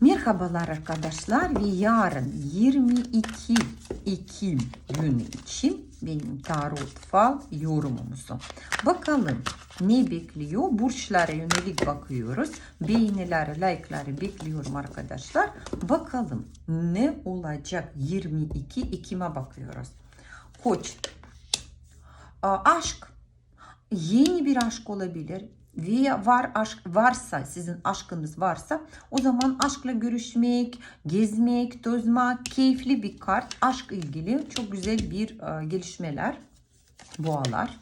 Merhabalar arkadaşlar ve yarın 22 Ekim günü için benim tarot fal yorumumuzu. Bakalım ne bekliyor? Burçlara yönelik bakıyoruz. Beğenileri, like'ları bekliyorum arkadaşlar. Bakalım ne olacak 22 Ekim'e bakıyoruz. Koç. Aşk. Yeni bir aşk olabilir var aşk varsa sizin aşkınız varsa o zaman aşkla görüşmek, gezmek, tozmak keyifli bir kart. Aşk ilgili çok güzel bir e, gelişmeler. Boğalar.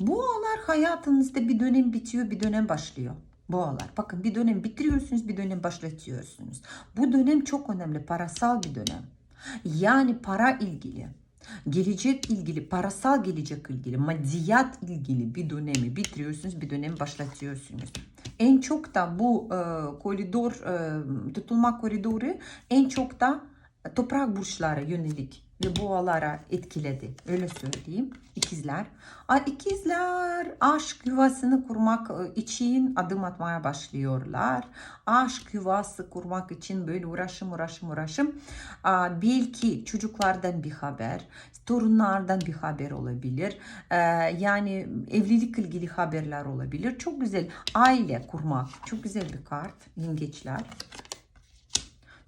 Boğalar hayatınızda bir dönem bitiyor, bir dönem başlıyor. Boğalar. Bakın bir dönem bitiriyorsunuz, bir dönem başlatıyorsunuz. Bu dönem çok önemli, parasal bir dönem. Yani para ilgili, gelecek ilgili, parasal gelecek ilgili, maddiyat ilgili bir dönemi bitiriyorsunuz, bir dönemi başlatıyorsunuz. En çok da bu e, koridor, e, tutulma koridoru en çok da toprak burçlara yönelik ve boğalara etkiledi. Öyle söyleyeyim. İkizler. İkizler aşk yuvasını kurmak e, için adım atmaya başlıyorlar. Aşk yuvası kurmak için böyle uğraşım uğraşım uğraşım. Belki çocuklardan bir haber, torunlardan bir haber olabilir. Ee, yani evlilik ilgili haberler olabilir. Çok güzel aile kurmak. Çok güzel bir kart. Yengeçler.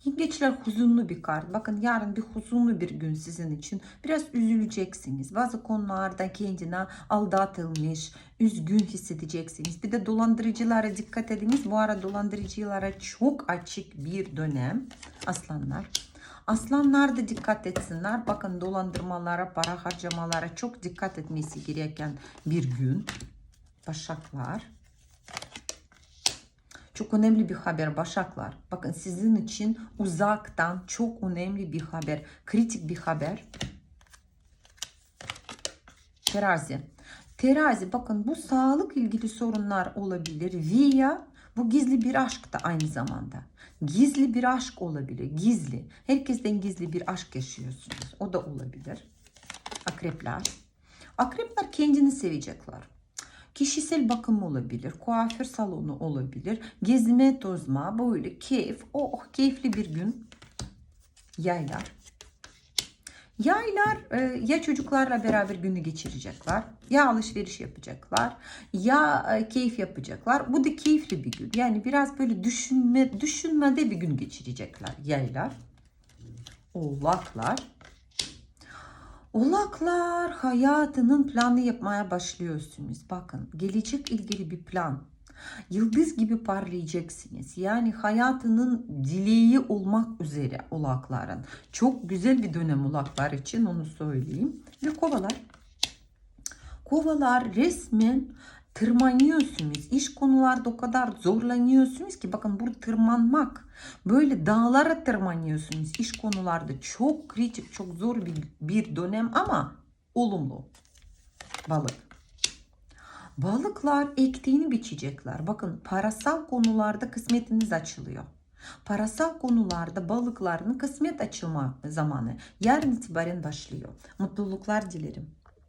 Yengeçler huzunlu bir kart. Bakın yarın bir huzunlu bir gün sizin için. Biraz üzüleceksiniz. Bazı konularda kendine aldatılmış, üzgün hissedeceksiniz. Bir de dolandırıcılara dikkat ediniz. Bu ara dolandırıcılara çok açık bir dönem. Aslanlar. Aslanlar da dikkat etsinler. Bakın dolandırmalara, para harcamalara çok dikkat etmesi gereken bir gün. Başaklar. Çok önemli bir haber Başaklar. Bakın sizin için uzaktan çok önemli bir haber. Kritik bir haber. Terazi. Terazi bakın bu sağlık ilgili sorunlar olabilir veya bu gizli bir aşk da aynı zamanda. Gizli bir aşk olabilir. Gizli. Herkesten gizli bir aşk yaşıyorsunuz. O da olabilir. Akrepler. Akrepler kendini sevecekler. Kişisel bakım olabilir, kuaför salonu olabilir, gezme tozma, böyle keyif, oh keyifli bir gün. Yaylar. Yaylar e, ya çocuklarla beraber günü geçirecekler, ya alışveriş yapacaklar, ya e, keyif yapacaklar. Bu da keyifli bir gün. Yani biraz böyle düşünme, düşünmede bir gün geçirecekler yaylar. Oğlaklar. Oğlaklar hayatının planı yapmaya başlıyorsunuz. Bakın gelecek ilgili bir plan. Yıldız gibi parlayacaksınız. Yani hayatının dileği olmak üzere oğlakların. Çok güzel bir dönem oğlaklar için onu söyleyeyim. Ve kovalar. Kovalar resmen tırmanıyorsunuz. İş konularda o kadar zorlanıyorsunuz ki bakın burada tırmanmak böyle dağlara tırmanıyorsunuz. İş konularda çok kritik, çok zor bir, bir dönem ama olumlu. Balık. Balıklar ektiğini biçecekler. Bakın parasal konularda kısmetiniz açılıyor. Parasal konularda balıkların kısmet açılma zamanı yarın itibaren başlıyor. Mutluluklar dilerim.